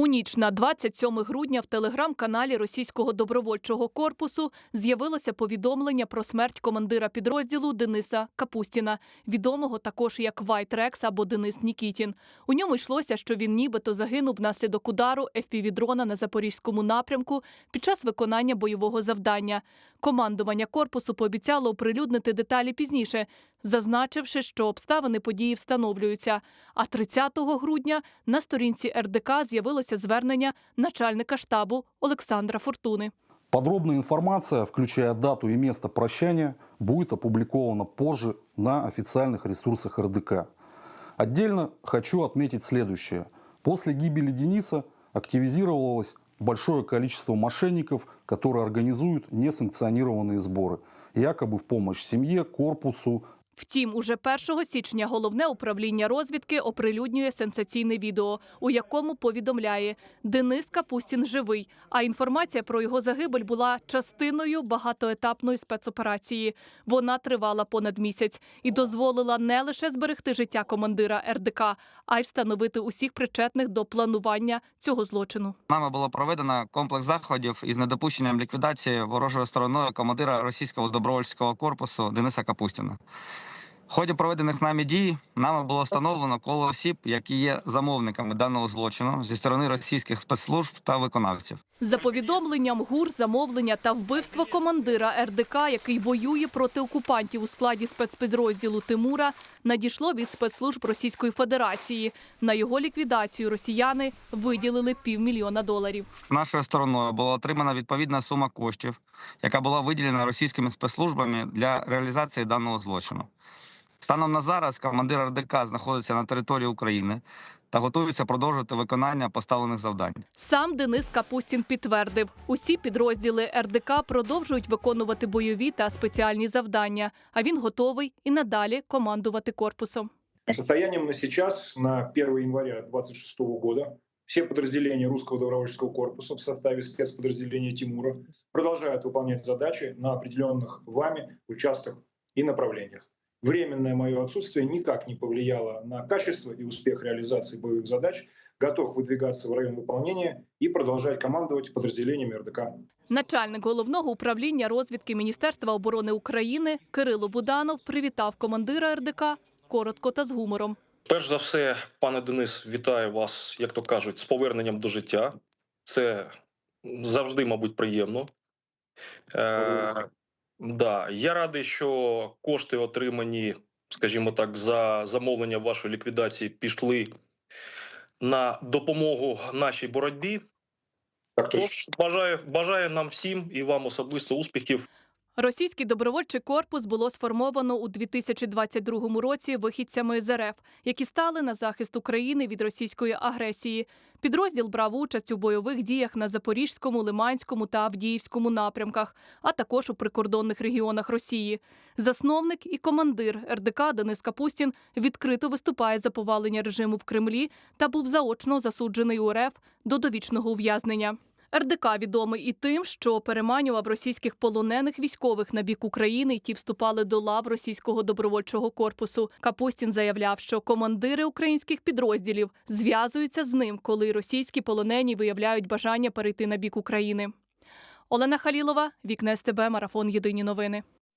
У ніч на 27 грудня в телеграм-каналі російського добровольчого корпусу з'явилося повідомлення про смерть командира підрозділу Дениса Капустіна, відомого також як Вайт Рекс або Денис Нікітін. У ньому йшлося, що він нібито загинув внаслідок удару FPV-дрона на запорізькому напрямку під час виконання бойового завдання. Командування корпусу пообіцяло оприлюднити деталі пізніше, зазначивши, що обставини події встановлюються. А 30 грудня на сторінці РДК з'явилося звернення начальника штабу Олександра Фортуни. Подробная информация, включая дату и место прощания, будет опубликована позже на официальных ресурсах РДК. Отдельно хочу отметить следующее. После гибели Дениса активизировалось большое количество мошенников, которые организуют несанкционированные сборы, якобы в помощь семье, корпусу, Втім, уже 1 січня головне управління розвідки оприлюднює сенсаційне відео, у якому повідомляє, Денис Капустін живий. А інформація про його загибель була частиною багатоетапної спецоперації. Вона тривала понад місяць і дозволила не лише зберегти життя командира РДК, а й встановити усіх причетних до планування цього злочину. Нами було проведено комплекс заходів із недопущенням ліквідації ворожою стороною командира російського добровольського корпусу Дениса Капустіна. В ході проведених нами дій нами було встановлено коло осіб, які є замовниками даного злочину зі сторони російських спецслужб та виконавців. За повідомленням ГУР, замовлення та вбивство командира РДК, який воює проти окупантів у складі спецпідрозділу Тимура, надійшло від спецслужб Російської Федерації. На його ліквідацію росіяни виділили півмільйона доларів. Нашою стороною була отримана відповідна сума коштів, яка була виділена російськими спецслужбами для реалізації даного злочину. Станом на зараз командир РДК знаходиться на території України та готується продовжити виконання поставлених завдань. Сам Денис Капустін підтвердив, усі підрозділи РДК продовжують виконувати бойові та спеціальні завдання, а він готовий і надалі командувати корпусом. Состоянием на сейчас, на 1 января 2026 года, все подразделения русского добровольческого корпуса в составе спецподразделения Тимура продолжают выполнять задачи на определенных вами участках и направлениях Временное мое отсутствие никак не повлияло на качество и успех реализации боевых задач. Готов выдвигаться в район выполнения и продолжать командовать подразделениями РДК. Начальник головного управління розвідки Міністерства оборони України Кирило Буданов привітав командира РДК коротко та з гумором. Перш за все, пане Денис, вітаю вас, як то кажуть, з поверненням до життя. Це завжди, мабуть, приємно. Е, да, я радий, що кошти, отримані, скажімо так, за замовлення вашої ліквідації, пішли на допомогу нашій боротьбі. Так. Тож бажаю, бажаю нам всім і вам особисто успіхів. Російський добровольчий корпус було сформовано у 2022 році вихідцями з РФ, які стали на захист України від російської агресії. Підрозділ брав участь у бойових діях на Запорізькому, Лиманському та Авдіївському напрямках, а також у прикордонних регіонах Росії. Засновник і командир РДК Денис Капустін відкрито виступає за повалення режиму в Кремлі та був заочно засуджений у РФ до довічного ув'язнення. РДК відомий і тим, що переманював російських полонених військових на бік України, і ті вступали до лав російського добровольчого корпусу. Капустін заявляв, що командири українських підрозділів зв'язуються з ним, коли російські полонені виявляють бажання перейти на бік України. Олена Халілова, Вікне СТБ, Марафон Єдині новини.